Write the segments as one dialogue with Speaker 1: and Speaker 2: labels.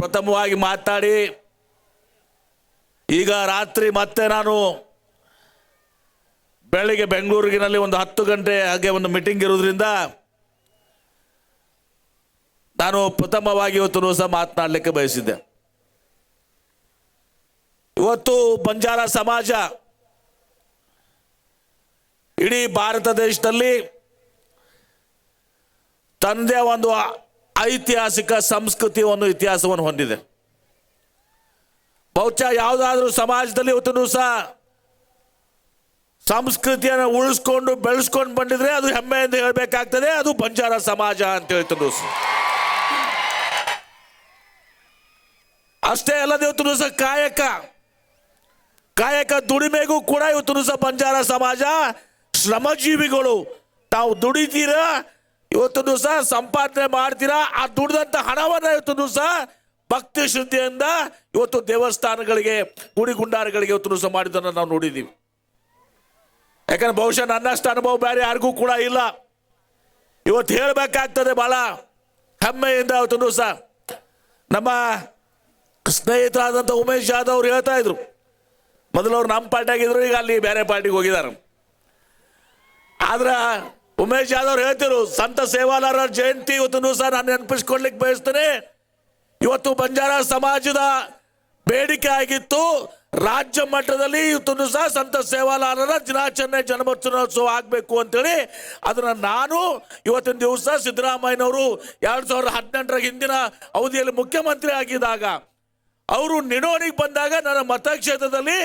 Speaker 1: ಪ್ರಥಮವಾಗಿ ಮಾತಾಡಿ. ಈಗ ರಾತ್ರಿ ಮತ್ತೆ ನಾನು ಬೆಳಿಗ್ಗೆ ಬೆಂಗಳೂರಿನಲ್ಲಿ ಒಂದು ಹತ್ತು ಗಂಟೆ ಹಾಗೆ ಒಂದು ಮೀಟಿಂಗ್ ಇರೋದ್ರಿಂದ ನಾನು ಪ್ರಥಮವಾಗಿ ಇವತ್ತು ಸಹ ಮಾತನಾಡಲಿಕ್ಕೆ ಬಯಸಿದ್ದೆ. ಇವತ್ತು ಬಂಜಾರ ಸಮಾಜ ಇಡೀ ಭಾರತ ದೇಶದಲ್ಲಿ ತನ್ನದೇ ಒಂದು ಐತಿಹಾಸಿಕ, ಸಂಸ್ಕೃತಿ ಒಂದು ಇತಿಹಾಸವನ್ನು ಹೊಂದಿದೆ. ಬಹುಶಃ ಯಾವುದಾದ್ರೂ ಸಮಾಜದಲ್ಲಿ ಇವತ್ತು ಸಹ ಸಂಸ್ಕೃತಿಯನ್ನು ಉಳಿಸ್ಕೊಂಡು, ಬೆಳೆಸ್ಕೊಂಡು ಬಂದಿದ್ರೆ ಅದು ಹೆಮ್ಮೆಯಿಂದ ಹೇಳಬೇಕಾಗ್ತದೆ. ಅದು ಬಂಜಾರ ಸಮಾಜ ಅಂತ ಹೇಳ್ತಾರೆ ಅಷ್ಟೇ ಅಲ್ಲದೆ ಇವತ್ತು ಸಹ ಕಾಯಕ ಕಾಯಕ ದುಡಿಮೆಗೂ ಕೂಡ ಇವತ್ತು ಸಹ ಬಂಜಾರ ಸಮಾಜ ಶ್ರಮಜೀವಿಗಳು ತಾವು ದುಡಿತೀರಾ ಇವತ್ತು ದಿವಸ ಸಂಪಾದನೆ ಮಾಡ್ತೀರಾ? ಆ ದುಡ್ದಂತ ಹಣವನ್ನ ಇವತ್ತು ದಿವಸ ಭಕ್ತಿ ಶುದ್ಧಿಯಿಂದ ಇವತ್ತು ದೇವಸ್ಥಾನಗಳಿಗೆ ಗುಡಿ ಗುಂಡಾರಗಳಿಗೆ ಇವತ್ತು ದಿವಸ ಮಾಡಿದ್ದನ್ನು ನಾವು ನೋಡಿದ್ದೀವಿ ಯಾಕಂದ್ರೆ ಬಹುಶಃ ನನ್ನಷ್ಟು ಅನುಭವ ಬೇರೆ ಯಾರಿಗೂ ಕೂಡ ಇಲ್ಲ. ಇವತ್ತು ಹೇಳಬೇಕಾಗ್ತದೆ ಬಹಳ ಹೆಮ್ಮೆಯಿಂದ ಇವತ್ತು ದಿವಸ ನಮ್ಮ ಸ್ನೇಹಿತರಾದಂಥ ಉಮೇಶ್ ಯಾದವ್ ಅವ್ರು ಹೇಳ್ತಾ ಇದ್ರು. ಮೊದಲು ಅವ್ರು ನಮ್ಮ ಪಾರ್ಟಿಯಾಗಿದ್ರು, ಈಗ ಅಲ್ಲಿ ಬೇರೆ ಪಾರ್ಟಿಗೆ ಹೋಗಿದ್ದಾರೆ. ಆದ್ರೆ ಉಮೇಶ್ ಯಾದವ್ ಹೇಳ್ತಿರು, ಸಂತ ಸೇವಾಲಾರ ಜಯಂತಿ ಇವತ್ತು ಸಹ ನಾನು ನೆನಪಿಸ್ಕೊಳ್ಲಿಕ್ಕೆ ಬಯಸ್ತೇನೆ. ಇವತ್ತು ಬಂಜಾರ ಸಮಾಜದ ಬೇಡಿಕೆ ಆಗಿತ್ತು. ರಾಜ್ಯ ಮಟ್ಟದಲ್ಲಿ ಇವತ್ತು ಸಹ ಸಂತ ಸೇವಾಲಾರರ ದಿನಾಚರಣೆ ಜನ್ಮೋತ್ಸವ ಆಗಬೇಕು ಅಂತೇಳಿ. ಅದನ್ನ ನಾನು ಇವತ್ತಿನ ದಿವಸ ಸಿದ್ದರಾಮಯ್ಯನವರು ಎರಡು ಸಾವಿರದ ಹದಿನೆಂಟರ ಹಿಂದಿನ ಅವಧಿಯಲ್ಲಿ ಮುಖ್ಯಮಂತ್ರಿ ಆಗಿದ್ದಾಗ, ಅವರು ನಿಡೋಣಿಗೆ ಬಂದಾಗ ನನ್ನ ಮತಕ್ಷೇತ್ರದಲ್ಲಿ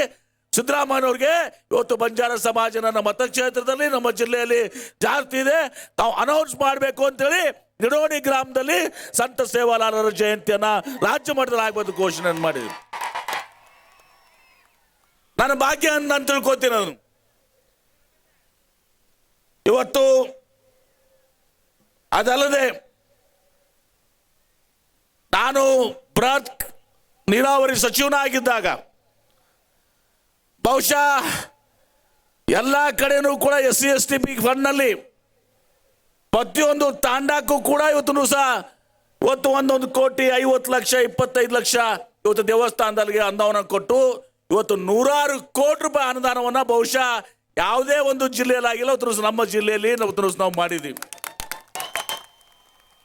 Speaker 1: ಸಿದ್ದರಾಮಯ್ಯನವ್ರಿಗೆ ಇವತ್ತು ಬಂಜಾರ ಸಮಾಜ ನನ್ನ ಮತಕ್ಷೇತ್ರದಲ್ಲಿ, ನಮ್ಮ ಜಿಲ್ಲೆಯಲ್ಲಿ ಜಾಸ್ತಿ ಇದೆ. ತಾವು ಅನೌನ್ಸ್ ಮಾಡಬೇಕು ಅಂತೇಳಿ ನಿಡೋಣಿ ಗ್ರಾಮದಲ್ಲಿ ಸಂತ ಸೇವಾಲಾರರ ಜಯಂತಿಯನ್ನ ರಾಜ್ಯ ಮಟ್ಟದಲ್ಲಿ ಆಗ್ಬೋದು ಘೋಷಣೆ ಮಾಡಿದ್ರು ನನ್ನ ಭಾಗ್ಯ ನಾನು ತಿಳ್ಕೊತೀನಿ ಅದನ್ನು. ಇವತ್ತು ಅದಲ್ಲದೆ ನಾನು ಬೃಹತ್ ನೀರಾವರಿ ಸಚಿವನಾಗಿದ್ದಾಗ ಬಹುಶಃ ಎಲ್ಲ ಕಡೆನೂ ಕೂಡ S C S T P ಫಂಡ್ನಲ್ಲಿ ಪ್ರತಿಯೊಂದು ತಾಂಡಕ್ಕೂ ಕೂಡ ಇವತ್ತು ಸಹ ಇವತ್ತು ಒಂದೊಂದು ಕೋಟಿ ಐವತ್ತು ಲಕ್ಷ, ಇಪ್ಪತ್ತೈದು ಲಕ್ಷ ಇವತ್ತು ದೇವಸ್ಥಾನದಲ್ಲಿ ಅನುದಾನ ಕೊಟ್ಟು ಇವತ್ತು ನೂರಾರು ಕೋಟಿ ರೂಪಾಯಿ ಅನುದಾನವನ್ನ ಬಹುಶಃ ಯಾವುದೇ ಒಂದು ಜಿಲ್ಲೆಯಲ್ಲಿ ಆಗಿಲ್ಲ ಇವತ್ತು ನಮ್ಮ ಜಿಲ್ಲೆಯಲ್ಲಿ ಇವತ್ತು ನಾವು ಮಾಡಿದ್ದೀವಿ.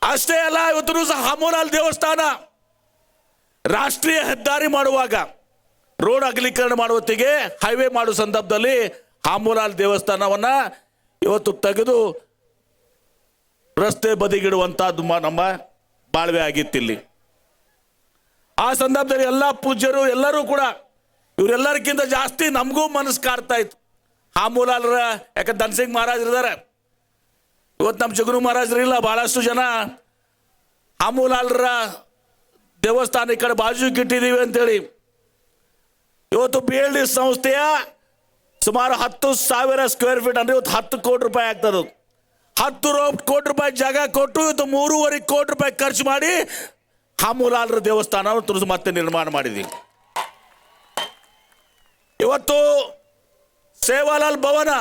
Speaker 1: ಅಷ್ಟೇ ಅಲ್ಲ ಇವತ್ತು ಸಹ ಹಮೋಲಾಲ್ ದೇವಸ್ಥಾನ ರಾಷ್ಟ್ರೀಯ ಹೆದ್ದಾರಿ ಮಾಡುವಾಗ ರೋಡ್ ಅಗಲೀಕರಣ ಮಾಡುವತ್ತಿಗೆ ಹೈವೇ ಮಾಡುವ ಸಂದರ್ಭದಲ್ಲಿ ಹಾಮೂಲಾಲ್ ದೇವಸ್ಥಾನವನ್ನ ಇವತ್ತು ತೆಗೆದು ರಸ್ತೆ ಬದಿಗಿಡುವಂತಹದ್ದು ಮ- ನಮ್ಮ ಬಾಳ್ವೆ ಆಗಿತ್ತಿಲ್ಲಿ ಆ ಸಂದರ್ಭದಲ್ಲಿ ಎಲ್ಲ ಪೂಜ್ಯರು, ಎಲ್ಲರೂ ಕೂಡ ಇವರೆಲ್ಲರಿಗಿಂತ ಜಾಸ್ತಿ ನಮಗೂ ಮನಸ್ಸು ಕಾಡ್ತಾ ಇತ್ತು. ಹಾಮೂಲಾಲ್ರ ಯಾಕಂದ್ರೆ ಧನ್ಸಿಂಗ್ ಮಹಾರಾಜರು ಇದ್ದಾರೆ. ಇವತ್ತು ನಮ್ಮ ಜಗನು ಮಹಾರಾಜರು ಇಲ್ಲ, ಬಹಳಷ್ಟು ಜನ ಹಾಮೂಲಾಲ್ರ ದೇವಸ್ಥಾನ ಈ ಕಡೆ ಬಾಜು ಇಟ್ಟಿದ್ದೀವಿ ಅಂತೇಳಿ ಇವತ್ತು ಬಿ ಎಲ್ ಡಿ ಸಂಸ್ಥೆಯ ಸುಮಾರು ಹತ್ತು ಸಾವಿರ ಸ್ಕ್ವೇರ್ ಫೀಟ್ ಅಂದ್ರೆ ಇವತ್ತು ಹತ್ತು ಕೋಟಿ ರೂಪಾಯಿ ಆಗ್ತದೆ ಹತ್ತು ಕೋಟಿ ರೂಪಾಯಿ ಜಾಗ ಕೊಟ್ಟು ಇವತ್ತು ಮೂರುವರೆ ಕೋಟಿ ರೂಪಾಯಿ ಖರ್ಚು ಮಾಡಿ ಹಾಮೂಲಾಲ್ರ ದೇವಸ್ಥಾನವನ್ನು ತುರಿದು ಮತ್ತೆ ನಿರ್ಮಾಣ ಮಾಡಿದೀವಿ. ಇವತ್ತು ಸೇವಾಲಾಲ್ ಭವನ,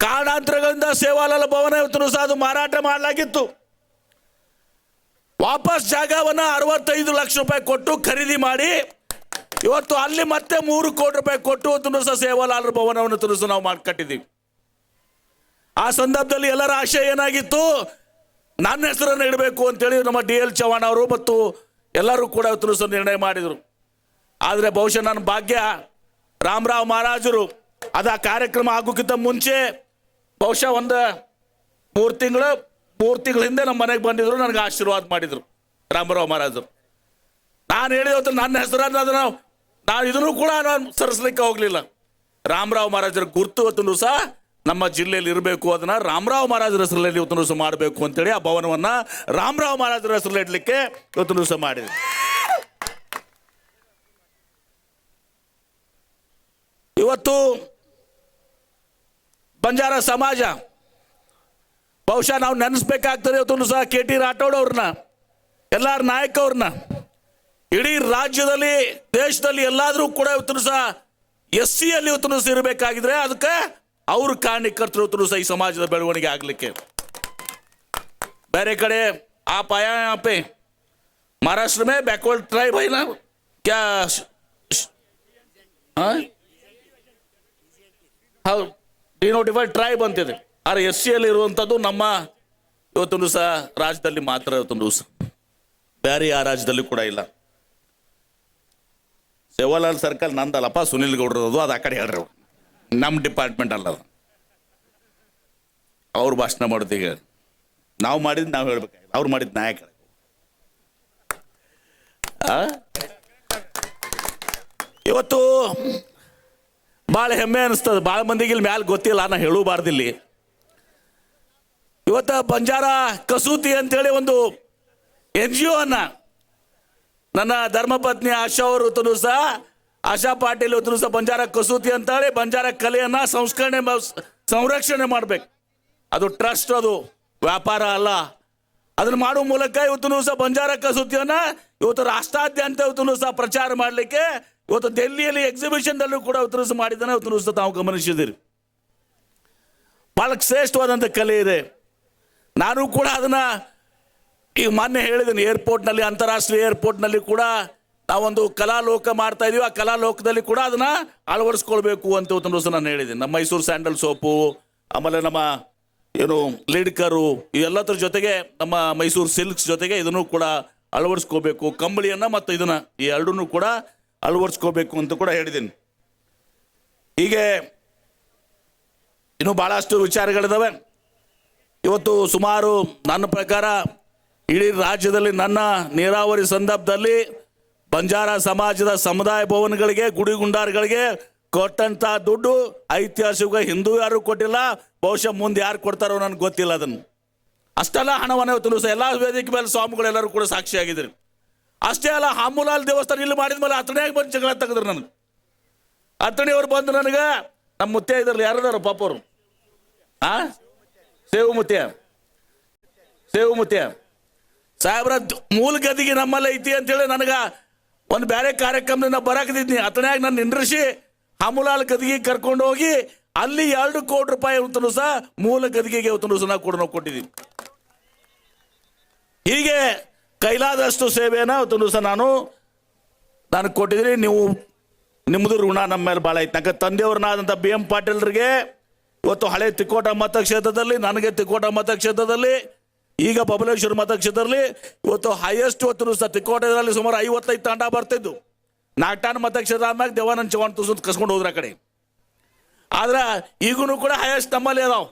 Speaker 1: ಕಾರಣಾಂತರಗಳಿಂದ ಸೇವಾಲಾಲ್ ಭವನ ಇವತ್ತು ಸಹ ಅದು ಮಾರಾಟ ಮಾಡಲಾಗಿತ್ತು. ವಾಪಸ್ ಜಾಗವನ್ನ ಅರವತ್ತೈದು ಲಕ್ಷ ರೂಪಾಯಿ ಕೊಟ್ಟು ಖರೀದಿ ಮಾಡಿ ಇವತ್ತು ಅಲ್ಲಿ ಮತ್ತೆ ಮೂರು ಕೋಟಿ ರೂಪಾಯಿ ಕೊಟ್ಟು ಇವತ್ತು ಸೇವಾಲಾಲ್ ಭವನವನ್ನು ತುರುಸು ನಾವು ಮಾಡಿ ಕಟ್ಟಿದ್ದೀವಿ ಆ ಸಂದರ್ಭದಲ್ಲಿ ಎಲ್ಲರ ಆಶಯ ಏನಾಗಿತ್ತು? ನನ್ನ ಹೆಸರನ್ನು ಇಡಬೇಕು ಅಂತೇಳಿ ನಮ್ಮ ಡಿ ಎಲ್ ಚವ್ಹಾಣ್ ಅವರು ಮತ್ತು ಎಲ್ಲರೂ ಕೂಡ ಇವತ್ತು ನಿರ್ಣಯ ಮಾಡಿದರು. ಆದರೆ ಬಹುಶಃ ನನ್ನ ಭಾಗ್ಯ ರಾಮರಾವ್ ಮಹಾರಾಜರು ಅದ ಕಾರ್ಯಕ್ರಮ ಆಗೋಕ್ಕಿಂತ ಮುಂಚೆ ಬಹುಶಃ ಒಂದು ಮೂರು ತಿಂಗಳು, ಮೂರು ತಿಂಗಳ ಹಿಂದೆ ನಮ್ಮ ಮನೆಗೆ ಬಂದಿದ್ರು, ನನಗೆ ಆಶೀರ್ವಾದ ಮಾಡಿದರು ರಾಮರಾವ್ ಮಹಾರಾಜರು. ನಾನು ಹೇಳಿದ ನನ್ನ ಹೆಸರನ್ನು ಅದನ್ನು ನಾನು ಇದನ್ನು ಕೂಡ ಅನುಸರಿಸಲಿಕ್ಕೆ ಹೋಗಲಿಲ್ಲ. ರಾಮರಾವ್ ಮಹಾರಾಜರ ಗುರ್ತು ಸಹ ನಮ್ಮ ಜಿಲ್ಲೆಯಲ್ಲಿ ಇರಬೇಕು, ಅದನ್ನ ರಾಮರಾವ್ ಮಹಾರಾಜರ ಹೆಸರಲ್ಲಿ ಇವತ್ತು ಮಾಡಬೇಕು ಅಂತೇಳಿ ಆ ಭವನವನ್ನ ರಾಮರಾವ್ ಮಹಾರಾಜರ ಹೆಸರಲ್ಲಿ ಇಡ್ಲಿಕ್ಕೆ ಇವತ್ತು ಮಾಡಿದೆ ಇವತ್ತು ಬಂಜಾರ ಸಮಾಜ, ಬಹುಶಃ ನಾವು ನೆನೆಸ್ಬೇಕಾಗ್ತದೆ ಇವತ್ತು ಸಹ ಕೆ ಟಿ ರಾಠೋಡ್ ಅವ್ರನ್ನ, ಎಲ್ಲರ ನಾಯಕ ಅವ್ರನ್ನ. ಇಡೀ ರಾಜ್ಯದಲ್ಲಿ ದೇಶದಲ್ಲಿ ಎಲ್ಲಾದ್ರೂ ಕೂಡ ಇವತ್ತು ಸಹ ಎಸ್ ಸಿ ಅಲ್ಲಿ ಇವತ್ತು ಸಹ ಇರಬೇಕಾಗಿದ್ರೆ ಅದಕ್ಕೆ ಅವ್ರ ಕಾರಣಕರ್ತರು ಇವತ್ತು ಸಹ ಈ ಸಮಾಜದ ಬೆಳವಣಿಗೆ ಆಗ್ಲಿಕ್ಕೆ ಬೇರೆ ಕಡೆ ಆ ಪಯ ಪೇ महाराष्ट्र में बैकवर्ड ट्राइब है ना क्या श- श- हाँ? ಹೌದು ಡಿನೋಟಿಫೈಡ್ ಟ್ರೈಬ್ ಅಂತಿದೆ ಆದ್ರೆ ಎಸ್ ಸಿ ಅಲ್ಲಿ ಇರುವಂಥದ್ದು ನಮ್ಮ ಇವತ್ತೊಂದು ದಿವಸ ರಾಜ್ಯದಲ್ಲಿ ಮಾತ್ರ ಇವತ್ತೊಂದು ದಿವಸ ಬೇರೆ ಯಾವ ರಾಜ್ಯದಲ್ಲಿ ಕೂಡ ಇಲ್ಲ ಸೇವಾಲಾಲ್ ಸರ್ಕಲ್ ನಂದಲ್ಲಪ್ಪ ಸುನಿಲ್ ಗೌಡ್ರದು ಅದು ಆ ಕಡೆ ಹೇಳ್ರಿ. ನಮ್ಮ ಡಿಪಾರ್ಟ್ಮೆಂಟ್ ಅಲ್ಲ ಅದು. ಅವ್ರು ಭಾಷಣ ಮಾಡೋದೀಗ ನಾವು ಮಾಡಿದ್ ನಾವು ಹೇಳ್ಬೇಕು. ಅವ್ರು ಮಾಡಿದ್ ನಾಯಕ. ಇವತ್ತು ಭಾಳ ಹೆಮ್ಮೆ ಅನಿಸ್ತದೆ. ಭಾಳ ಮಂದಿಗೆ ಇಲ್ಲಿ ಮ್ಯಾಲ ಗೊತ್ತಿಲ್ಲ, ನಾ ಹೇಳೂಬಾರ್ದಿಲ್ಲಿ ಇವತ್ತು ಬಂಜಾರ ಕಸೂತಿ ಅಂತೇಳಿ ಒಂದು ಎನ್ ಜಿ ಒ ಅನ್ನ ನನ್ನ ಧರ್ಮಪತ್ನಿ ಆಶಾ ಅವರು ಹೊತ್ತು ಸಹ, ಆಶಾ ಪಾಟೀಲ್ ಇವತ್ತು ಸಹ ಬಂಜಾರ ಕಸೂತಿ ಅಂತೇಳಿ, ಬಂಜಾರ ಕಲೆಯನ್ನ ಸಂಸ್ಕರಣೆ ಸಂರಕ್ಷಣೆ ಮಾಡ್ಬೇಕು. ಅದು ಟ್ರಸ್ಟ್ ಅದು, ವ್ಯಾಪಾರ ಅಲ್ಲ. ಅದನ್ನ ಮಾಡುವ ಮೂಲಕ ಇವತ್ತು ಸಹ ಬಂಜಾರ ಕಸೂತಿಯನ್ನ ಇವತ್ತು ರಾಷ್ಟ್ರಾದ್ಯಂತ ಇವತ್ತು ಸಹ ಪ್ರಚಾರ ಮಾಡಲಿಕ್ಕೆ, ಇವತ್ತು ದೆಹಲಿಯಲ್ಲಿ ಎಕ್ಸಿಬಿಷನ್ ದಲ್ಲೂ ಕೂಡ ಇವತ್ತು ಸಹ ಮಾಡಿದ್ದಾನೆ ಇವತ್ತು ಸಹ ತಾವು ಗಮನಿಸಿದಿರಿ ಬಹಳ ಶ್ರೇಷ್ಠವಾದಂಥ ಕಲೆ ಇದೆ. ನಾನು ಕೂಡ ಅದನ್ನ ಈಗ ಮೊನ್ನೆ ಹೇಳಿದ್ದೀನಿ ಏರ್ಪೋರ್ಟ್ನಲ್ಲಿ ಅಂತಾರಾಷ್ಟ್ರೀಯ ಏರ್ಪೋರ್ಟ್ನಲ್ಲಿ ಕೂಡ ನಾವೊಂದು ಕಲಾಲೋಕ ಮಾಡ್ತಾ ಇದೀವಿ. ಆ ಕಲಾಲೋಕದಲ್ಲಿ ಕೂಡ ಅದನ್ನ ಅಳವಡಿಸ್ಕೊಳ್ಬೇಕು ಅಂತ ಒಂದು ನಾನು ಹೇಳಿದ್ದೀನಿ ನಮ್ಮ ಮೈಸೂರು ಸ್ಯಾಂಡಲ್ ಸೋಪು, ಆಮೇಲೆ ನಮ್ಮ ಏನು ಲೀಡ್ಕರು, ಇವೆಲ್ಲದ್ರ ಜೊತೆಗೆ ನಮ್ಮ ಮೈಸೂರು ಸಿಲ್ಕ್ಸ್ ಜೊತೆಗೆ ಇದನ್ನು ಕೂಡ ಅಳವಡಿಸ್ಕೋಬೇಕು ಕಂಬಳಿಯನ್ನ ಮತ್ತು ಇದನ್ನ ಈ ಎರಡನ್ನೂ ಕೂಡ ಅಳವಡಿಸ್ಕೋಬೇಕು ಅಂತ ಕೂಡ ಹೇಳಿದ್ದೀನಿ ಹೀಗೆ ಇನ್ನು ಬಹಳಷ್ಟು ವಿಚಾರಗಳಿದಾವೆ. ಇವತ್ತು ಸುಮಾರು ನನ್ನ ಪ್ರಕಾರ ಇಡೀ ರಾಜ್ಯದಲ್ಲಿ ನನ್ನ ನೀರಾವರಿ ಸಂದರ್ಭದಲ್ಲಿ ಬಂಜಾರ ಸಮಾಜದ ಸಮುದಾಯ ಭವನಗಳಿಗೆ ಗುಡಿ ಗುಂಡಾರ್ಗಳಿಗೆ ಕೊಟ್ಟಂತ ದುಡ್ಡು ಐತಿಹಾಸಿಕ ಹಿಂದೂ ಯಾರು ಕೊಟ್ಟಿಲ್ಲ, ಬಹುಶಃ ಮುಂದೆ ಯಾರು ಕೊಡ್ತಾರೋ ನನಗೆ ಗೊತ್ತಿಲ್ಲ ಅದನ್ನು. ಅಷ್ಟೆಲ್ಲ ಹಣವನ್ನು ತಿಳಿಸ ಎಲ್ಲ ವೇದಿಕೆ ಮೇಲೆ ಸ್ವಾಮಿಗಳೆಲ್ಲರೂ ಕೂಡ ಸಾಕ್ಷಿಯಾಗಿದ್ರು ಅಷ್ಟೇ ಅಲ್ಲ, ಹಾಮುಲಾಲ್ ದೇವಸ್ಥಾನ ಇಲ್ಲಿ ಮಾಡಿದ ಮೇಲೆ ಹತ್ತನೆಯಾಗಿ ಬಂದು ಜಗಳ ತೆಗೆದ್ರು ನನಗೆ. ಹತ್ತನೆಯವ್ರು ಬಂದು ನನಗೆ ನಮ್ಮ ಮುತ್ತೆ ಇದ್ರಲ್ಲಿ ಯಾರದಾರ ಪಾಪವರು. ಆ? ಸೇವು ಮುತ್ಯ. ಸೇವು ಮುತ್ಯ. ಸಾಹೇಬ್ರ, ಮೂಲ ಗದಿಗೆ ನಮ್ಮಲ್ಲಿ ಐತಿ ಅಂತೇಳಿ ನನಗೆ ಒಂದು ಬೇರೆ ಕಾರ್ಯಕ್ರಮದಿಂದ ಬರಾಕದಿದ್ನಿ ಅತನ್ಯಾಗ ನಾನು ನಿಂದ್ರಿಸಿ ಹಮುಲಾಲ್ ಗದಿಗೆ ಕರ್ಕೊಂಡು ಹೋಗಿ ಅಲ್ಲಿ ಎರಡು ಕೋಟಿ ರೂಪಾಯಿ ಇವತ್ತು ಸಹ ಮೂಲ ಗದಿಗೆಗೆ ಇವತ್ತು ಸಹ ಕೂಡ ನಾವು ಕೊಟ್ಟಿದ್ದೀನಿ ಹೀಗೆ ಕೈಲಾದಷ್ಟು ಸೇವೆಯನ್ನು ಇವತ್ತು ಸಹ ನಾನು ನಾನು ಕೊಟ್ಟಿದ್ದೀನಿ ನೀವು, ನಿಮ್ಮದು ಋಣ ನಮ್ಮ ಮೇಲೆ ಭಾಳ ಐತೆ. ಯಾಕಂದ್ರೆ ತಂದೆಯವ್ರನ್ನಾದಂಥ ಬಿ ಎಂ ಪಾಟೀಲ್ರಿಗೆ ಇವತ್ತು ಹಳೆ ತಿಕೋಟ ಮತಕ್ಷೇತ್ರದಲ್ಲಿ, ನನಗೆ ತಿಕೋಟ ಮತಕ್ಷೇತ್ರದಲ್ಲಿ ಈಗ ಬಬಲೇಶ್ವರ ಮತಕ್ಷೇತ್ರದಲ್ಲಿ ಇವತ್ತು ಹೈಯೆಸ್ಟ್ ಇವತ್ತು ಸಹ ತಿಕೋಟದಲ್ಲಿ ಸುಮಾರು ಐವತ್ತೈದು ತಾಂಡ ಬರ್ತಿದ್ದು. ನಾಲ್ಕು ಮತಕ್ಷೇತ್ರ ಆದ್ಮೇಲೆ ದೇವಾನಂದ ಚೌಹಾಣ್ ತುಸು ಕಸ್ಕೊಂಡು ಹೋದ್ರ ಕಡೆ. ಆದ್ರೆ ಈಗೂ ಕೂಡ ಹೈಯೆಸ್ಟ್ ನಮ್ಮಲ್ಲಿ ಅದಾವ.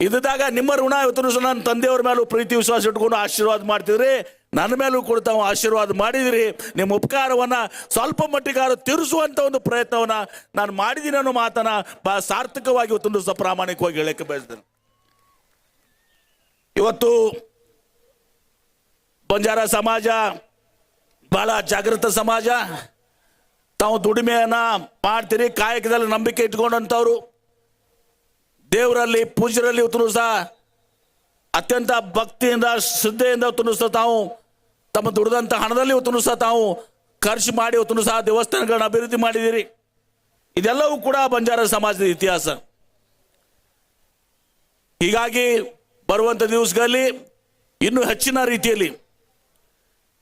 Speaker 1: ಇದ್ದಾಗ ನಿಮ್ಮ ಋಣ ಇವತ್ತು ನನ್ನ ತಂದೆಯವ್ರ ಮೇಲೂ ಪ್ರೀತಿ ವಿಶ್ವಾಸ ಇಟ್ಕೊಂಡು ಆಶೀರ್ವಾದ ಮಾಡ್ತಿದ್ರಿ. ನನ್ನ ಮೇಲೂ ಕೂಡ ತಾವು ಆಶೀರ್ವಾದ ಮಾಡಿದಿರಿ. ನಿಮ್ಮ ಉಪಕಾರವನ್ನ ಸ್ವಲ್ಪ ಮಟ್ಟಿಗಾರ ತೀರಿಸುವಂತ ಒಂದು ಪ್ರಯತ್ನವನ್ನ ನಾನು ಮಾಡಿದ್ದೀನಿ ಅನ್ನೋ ಮಾತನ್ನ ಬಹಳ ಸಾರ್ಥಕವಾಗಿ ಇವತ್ತೊಂದು ಸಹ ಪ್ರಾಮಾಣಿಕವಾಗಿ ಹೇಳಕ್ಕೆ ಬಯಸ್ತೇನೆ. ಇವತ್ತು ಬಂಜಾರ ಸಮಾಜ ಬಹಳ ಜಾಗೃತ ಸಮಾಜ. ತಾವು ದುಡಿಮೆಯನ್ನು ಮಾಡ್ತೀರಿ, ಕಾಯಕದಲ್ಲಿ ನಂಬಿಕೆ ಇಟ್ಕೊಂಡಂಥವ್ರು. ದೇವರಲ್ಲಿ ಪೂಜರಲ್ಲಿ ಇವತ್ತು ಸಹ ಅತ್ಯಂತ ಭಕ್ತಿಯಿಂದ, ಶ್ರದ್ಧೆಯಿಂದ ಇವತ್ತು ಸಹ ತಾವು, ತಮ್ಮ ದುಡಿದಂಥ ಹಣದಲ್ಲಿ ಇವತ್ತು ಸಹ ತಾವು, ಖರ್ಚು ಮಾಡಿ ಇವತ್ತು ಸಹ ದೇವಸ್ಥಾನಗಳನ್ನ ಅಭಿವೃದ್ಧಿ ಮಾಡಿದಿರಿ ಇದೆಲ್ಲವೂ ಕೂಡ ಬಂಜಾರ ಸಮಾಜದ ಇತಿಹಾಸ. ಹೀಗಾಗಿ ಬರುವಂಥ ದಿವಸಗಳಲ್ಲಿ ಇನ್ನೂ ಹೆಚ್ಚಿನ ರೀತಿಯಲ್ಲಿ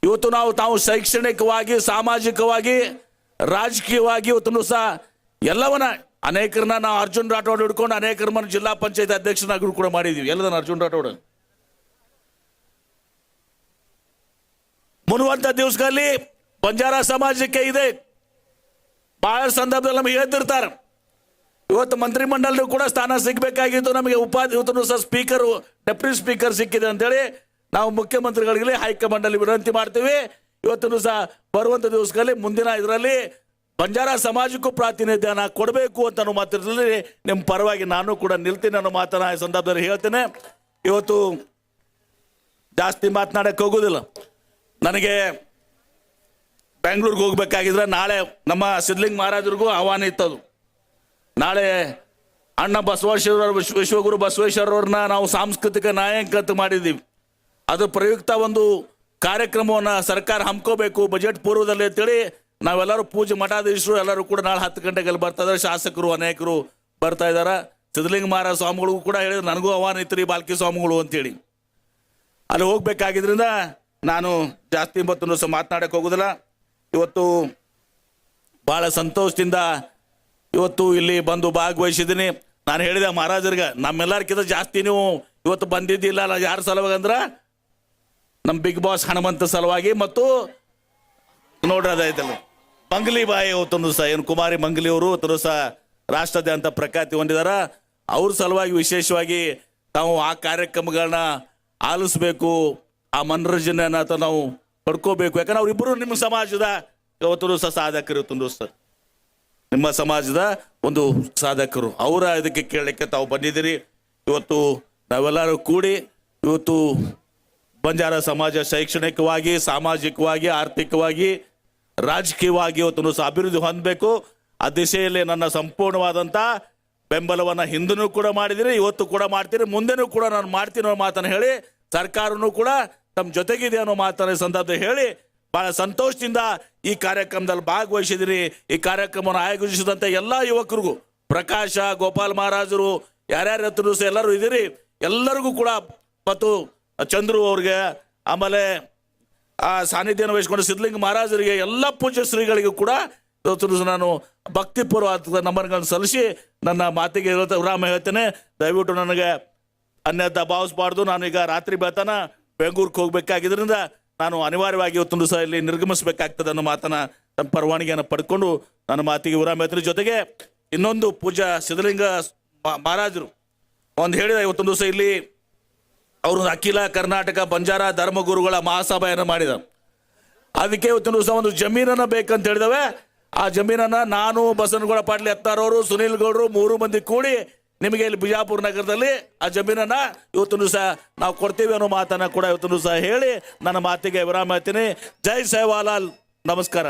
Speaker 1: ಇವತ್ತು ನಾವು ತಾವು ಶೈಕ್ಷಣಿಕವಾಗಿ, ಸಾಮಾಜಿಕವಾಗಿ, ರಾಜಕೀಯವಾಗಿ ಇವತ್ತು ಸಹ ಎಲ್ಲವನ್ನ ಅನೇಕರನ್ನ ನಾವು ಅರ್ಜುನ್ ರಾಠೋಡ್ ಹಿಡ್ಕೊಂಡು ಅನೇಕರ ಜಿಲ್ಲಾ ಪಂಚಾಯತ್ ಅಧ್ಯಕ್ಷನಾಗಿ ಕೂಡ ಮಾಡಿದೀವಿ. ಎಲ್ಲದನ್ನ ಅರ್ಜುನ್ ರಾಠೋಡ್. ಮುನ್ನುವಂತ ದಿವಸಗಳಲ್ಲಿ ಬಂಜಾರ ಸಮಾಜಕ್ಕೆ ಇದೆ. ಬಹಳ ಸಂದರ್ಭದಲ್ಲಿ ನಮಗೆ ಹೇಳ್ತಿರ್ತಾರೆ. ಇವತ್ತು ಮಂತ್ರಿಮಂಡಲ ಕೂಡ ಸ್ಥಾನ ಸಿಗಬೇಕಾಗಿತ್ತು. ನಮಗೆ ಉಪಾಧಿ ಇವತ್ತು ಸಹ ಸ್ಪೀಕರ್ ಡೆಪ್ಯೂಟಿ ಸ್ಪೀಕರ್ ಸಿಕ್ಕಿದೆ ಅಂತೇಳಿ ನಾವು ಮುಖ್ಯಮಂತ್ರಿಗಳಿಗೆ ಹೈಕಮಾಂಡಲ್ಲಿ ವಿನಂತಿ ಮಾಡ್ತೀವಿ. ಇವತ್ತು ಸಹ ಬರುವಂತ ದಿವಸಗಳಲ್ಲಿ, ಮುಂದಿನ ಇದರಲ್ಲಿ ಬಂಜಾರ ಸಮಾಜಕ್ಕೂ ಪ್ರಾತಿನಿಧ್ಯನ ಕೊಡಬೇಕು ಅಂತ ಅನ್ನೋ ನಿಮ್ಮ ಪರವಾಗಿ ನಾನು ಕೂಡ ನಿಲ್ತೀನಿ ಅನ್ನೋ ಮಾತನ್ನ ಈ ಸಂದರ್ಭದಲ್ಲಿ ಹೇಳ್ತೇನೆ. ಇವತ್ತು ಜಾಸ್ತಿ ಮಾತನಾಡಕ್ಕೆ ಹೋಗೋದಿಲ್ಲ. ನನಗೆ ಬೆಂಗಳೂರಿಗೆ ಹೋಗ್ಬೇಕಾಗಿದ್ರೆ ನಾಳೆ ನಮ್ಮ ಸಿದ್ಲಿಂಗ್ ಮಹಾರಾಜರಿಗೂ ಆಹ್ವಾನ ಇತ್ತದು. ನಾಳೆ ಅಣ್ಣ ಬಸವೇಶ್ವರ ವಿಶ್ವ ವಿಶ್ವಗುರು ಬಸವೇಶ್ವರವ್ರನ್ನ ನಾವು ಸಾಂಸ್ಕೃತಿಕ ನಾಯಕ ಅಂತ ಮಾಡಿದ್ದೀವಿ. ಅದು ಪ್ರಯುಕ್ತ ಒಂದು ಕಾರ್ಯಕ್ರಮವನ್ನು ಸರ್ಕಾರ ಹಮ್ಕೋಬೇಕು, ಬಜೆಟ್ ಪೂರ್ವದಲ್ಲಿ ಅಂತೇಳಿ ನಾವೆಲ್ಲರೂ ಪೂಜೆ ಮಠಾಧೀಶರು, ಎಲ್ಲರೂ ಕೂಡ ನಾಳೆ ಹತ್ತು ಗಂಟೆಗೆ ಅಲ್ಲಿ ಬರ್ತಾ ಇದ್ದಾರೆ. ಶಾಸಕರು, ಅನೇಕರು ಬರ್ತಾ ಇದ್ದಾರೆ. ಸಿದ್ಧಲಿಂಗ ಮಹಾರಾಜ ಸ್ವಾಮಿಗಳಿಗೂ ಕೂಡ ಹೇಳಿದ್ರು, ನನಗೂ ಆಹ್ವಾನ ಇತ್ತು ರೀ ಬಾಲ್ಕಿ ಸ್ವಾಮಿಗಳು ಅಂತೇಳಿ. ಅಲ್ಲಿ ಹೋಗ್ಬೇಕಾಗಿದ್ರಿಂದ ನಾನು ಜಾಸ್ತಿ ಮತ್ತೊಂದು ಸಹ ಮಾತನಾಡಕ್ಕೆ ಹೋಗೋದಿಲ್ಲ. ಇವತ್ತು ಭಾಳ ಸಂತೋಷದಿಂದ ಇವತ್ತು ಇಲ್ಲಿ ಬಂದು ಭಾಗವಹಿಸಿದ್ದೀನಿ. ನಾನು ಹೇಳಿದೆ ಮಹಾರಾಜರಿಗೆ, ನಮ್ಮೆಲ್ಲರಿಗಿಂತ ಜಾಸ್ತಿ ನೀವು ಇವತ್ತು ಬಂದಿದ್ದಿಲ್ಲ ಯಾರ ಸಲುವಾಗ ಅಂದ್ರೆ? ನಮ್ಮ ಬಿಗ್ ಬಾಸ್ ಹನುಮಂತ ಸಲುವಾಗಿ ಮತ್ತು ನೋಡ್ರಿ ಅದಾಯ್ತಲ್ಲ ಮಂಗಲಿ ಬಾಯಿ ಅವತ್ತೊಂದು ಸಹ ಏನು ಕುಮಾರಿ ಮಂಗ್ಲಿ ಅವರು ಅವತ್ತೊಂದು ಸಹ ರಾಷ್ಟ್ರಾದ್ಯಂತ ಪ್ರಖ್ಯಾತಿ ಹೊಂದಿದಾರ. ಅವ್ರ ಸಲುವಾಗಿ ವಿಶೇಷವಾಗಿ ನಾವು ಆ ಕಾರ್ಯಕ್ರಮಗಳನ್ನ ಆಲಿಸ್ಬೇಕು, ಆ ಮನರಂಜನೆಯನ್ನ ನಾವು ಪಡ್ಕೋಬೇಕು. ಯಾಕಂದ್ರೆ ಅವರಿಬ್ಬರು ನಿಮ್ಮ ಸಮಾಜದ ಇವತ್ತು ಸಹ ಸಾಧಕರು ಸಹ ನಿಮ್ಮ ಸಮಾಜದ ಒಂದು ಸಾಧಕರು. ಅವರ ಇದಕ್ಕೆ ಕೇಳಲಿಕ್ಕೆ ತಾವು ಬಂದಿದ್ದೀರಿ. ಇವತ್ತು ನಾವೆಲ್ಲರೂ ಕೂಡಿ ಇವತ್ತು ಬಂಜಾರ ಸಮಾಜ ಶೈಕ್ಷಣಿಕವಾಗಿ, ಸಾಮಾಜಿಕವಾಗಿ, ಆರ್ಥಿಕವಾಗಿ, ರಾಜಕೀಯವಾಗಿ ಇವತ್ತು ಅಭಿವೃದ್ಧಿ ಹೊಂದಬೇಕು. ಆ ದಿಶೆಯಲ್ಲಿ ನನ್ನ ಸಂಪೂರ್ಣವಾದಂಥ ಬೆಂಬಲವನ್ನು ಹಿಂದೂ ಕೂಡ ಮಾಡಿದಿರಿ, ಇವತ್ತು ಕೂಡ ಮಾಡ್ತೀರಿ, ಮುಂದೆನೂ ಕೂಡ ನಾನು ಮಾಡ್ತೀನಿ ಅನ್ನೋ ಮಾತನ್ನು ಹೇಳಿ, ಸರ್ಕಾರನೂ ಕೂಡ ತಮ್ಮ ಜೊತೆಗಿದೆ ಅನ್ನೋ ಮಾತನ್ನ ಸಂದರ್ಭ ಹೇಳಿ ಬಹಳ ಸಂತೋಷದಿಂದ ಈ ಕಾರ್ಯಕ್ರಮದಲ್ಲಿ ಭಾಗವಹಿಸಿದಿರಿ. ಈ ಕಾರ್ಯಕ್ರಮವನ್ನು ಆಯೋಜಿಸಿದಂತ ಎಲ್ಲ ಯುವಕರಿಗೂ ಪ್ರಕಾಶ, ಗೋಪಾಲ್ ಮಹಾರಾಜರು, ಯಾರ್ಯಾರ ಹತ್ರ ಎಲ್ಲರೂ ಇದ್ದೀರಿ. ಎಲ್ಲರಿಗೂ ಕೂಡ ಮತ್ತು ಚಂದ್ರು ಅವ್ರಿಗೆ, ಆಮೇಲೆ, ಆ, ಸಾನ್ನಿಧ್ಯನ ವಹಿಸಿಕೊಂಡು ಸಿದ್ಧಲಿಂಗ ಮಹಾರಾಜರಿಗೆ, ಎಲ್ಲ ಪೂಜ್ಯ ಶ್ರೀಗಳಿಗೂ ಕೂಡ ನಾನು ಭಕ್ತಿಪೂರ್ವವಾದ ನಮನಗಳನ್ನು ಸಲ್ಲಿಸಿ ನನ್ನ ಮಾತಿಗೆ ವಿರಾಮ ಹೇಳ್ತೇನೆ. ದಯವಿಟ್ಟು ನನಗೆ ಅನ್ಯದ ಭಾವಿಸಬಾರ್ದು. ನಾನು ಈಗ ರಾತ್ರಿ ಬೇತನ ಬೆಂಗಳೂರಿಗೆ ಹೋಗ್ಬೇಕಾಗಿದ್ರಿಂದ ನಾನು ಅನಿವಾರ್ಯವಾಗಿ ಇವತ್ತೊಂದು ಸಹ ಇಲ್ಲಿ ನಿರ್ಗಮಿಸಬೇಕಾಗ್ತದೆ ಅನ್ನೋ ಮಾತನ್ನ ತಮ್ಮ ಪರವಾನಗಿಯನ್ನು ಪಡ್ಕೊಂಡು ನನ್ನ ಮಾತಿಗೆ ವಿರಾಮ ಹೇಳ್ತೀನಿ. ಜೊತೆಗೆ ಇನ್ನೊಂದು ಪೂಜಾ ಸಿದ್ಧಲಿಂಗ ಮಹಾರಾಜರು ಒಂದು ಹೇಳಿದ ಇವತ್ತೊಂದು ದಿವಸ ಇಲ್ಲಿ ಅವರು ಅಖಿಲ, ಕರ್ನಾಟಕ, ಬಂಜಾರ ಧರ್ಮಗುರುಗಳ ಮಹಾಸಭೆಯನ್ನು ಮಾಡಿದ ಅದಕ್ಕೆ ಇವತ್ತಿನ ದಿವಸ ಒಂದು ಜಮೀನನ್ನು ಬೇಕಂತ ಹೇಳಿದವೆ. ಆ ಜಮೀನನ್ನು ನಾನು ಬಸನಗೌಡ ಪಾಟೀಲ್ ಎತ್ತಾರವರು, ಸುನೀಲ್ ಗೌಡರು ಮೂರು ಮಂದಿ ಕೂಡಿ ನಿಮಗೆ ಇಲ್ಲಿ ಬಿಜಾಪುರ ನಗರದಲ್ಲಿ ಆ ಜಮೀನನ್ನ ಇವತ್ತು ಸಹ ನಾವು ಕೊಡ್ತೀವಿ ಅನ್ನೋ ಮಾತನ್ನ ಕೂಡ ಇವತ್ತು ಸಹ ಹೇಳಿ ನನ್ನ ಮಾತಿಗೆ ವಿರಾಮ ಹೇಳ್ತೀನಿ. ಜೈ ಸೇವಾಲಾಲ್. ನಮಸ್ಕಾರ.